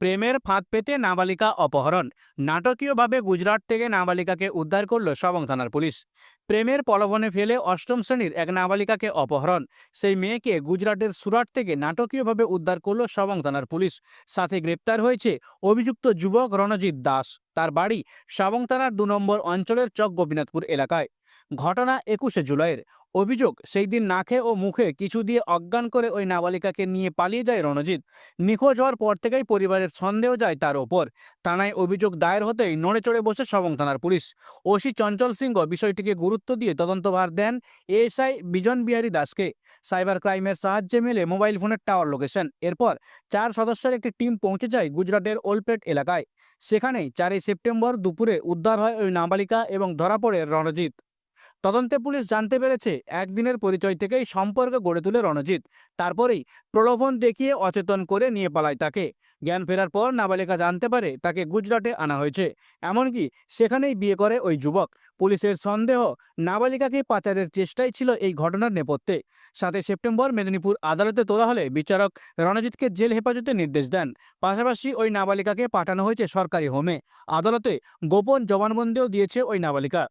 প্রেমের ফাঁদ পেতে নাবালিকা অপহরণ। নাটকীয়ভাবে গুজরাট থেকে নাবালিকাকে উদ্ধার করল সবং থানার পুলিশ। প্রেমের পলবনে ফেলে অষ্টম শ্রেণির এক নাবালিকাকে অপহরণ। সেই মেয়েকে গুজরাটের সুরাট থেকে নাটকীয়ভাবে উদ্ধার করল সবং থানার পুলিশ। সাথে গ্রেপ্তার হয়েছে অভিযুক্ত যুবক রণজিৎ দাস। তার বাড়ি সাবং থানার দু নম্বর অঞ্চলের চক গোপীনাথপুর এলাকায়। ঘটনা একুশে জুলাইয়ের। অভিযোগ, সেই দিন নাকে ও মুখে কিছু দিয়ে অজ্ঞান করে ওই নাবালিকাকে নিয়ে পালিয়ে যায় রণজিৎ। নিখোঁজ হওয়ার পর থেকেই পরিবারের সন্দেহ যায় তার ওপর। থানায় অভিযোগ দায়ের হতেই নড়ে চড়ে বসে সবং থানার পুলিশ। ওসি চঞ্চল সিংহ বিষয়টিকে গুরুত্ব দিয়ে তদন্তভার দেন এএসআই বিজন বিহারী দাসকে। সাইবার ক্রাইমের সাহায্যে মেলে মোবাইল ফোনের টাওয়ার লোকেশন। এরপর চার সদস্যের একটি টিম পৌঁছে যায় গুজরাটের ওলপেট এলাকায়। সেখানেই চারই সেপ্টেম্বর দুপুরে উদ্ধার হয় ওই নাবালিকা এবং ধরা পড়ে রণজিৎ। তদন্তে পুলিশ জানতে পেরেছে, একদিনের পরিচয় থেকেই সম্পর্ক গড়ে তোলে রণজিৎ। তারপরেই প্রলোভন দেখিয়ে অচেতন করে নিয়ে পালায় তাকে। জ্ঞান ফেরার পর নাবালিকা জানতে পারে তাকে গুজরাটে আনা হয়েছে। এমনকি সেখানেই বিয়ে করে ওই যুবক। পুলিশের সন্দেহ নাবালিকাকে পাচারের চেষ্টাই ছিল এই ঘটনার নেপথ্যে। সাতই সেপ্টেম্বর মেদিনীপুর আদালতে তোলা হলে বিচারক রণজিৎকে জেল হেফাজতে নির্দেশ দেন। পাশাপাশি ওই নাবালিকাকে পাঠানো হয়েছে সরকারি হোমে। আদালতে গোপন জবানবন্দিও দিয়েছে ওই নাবালিকা।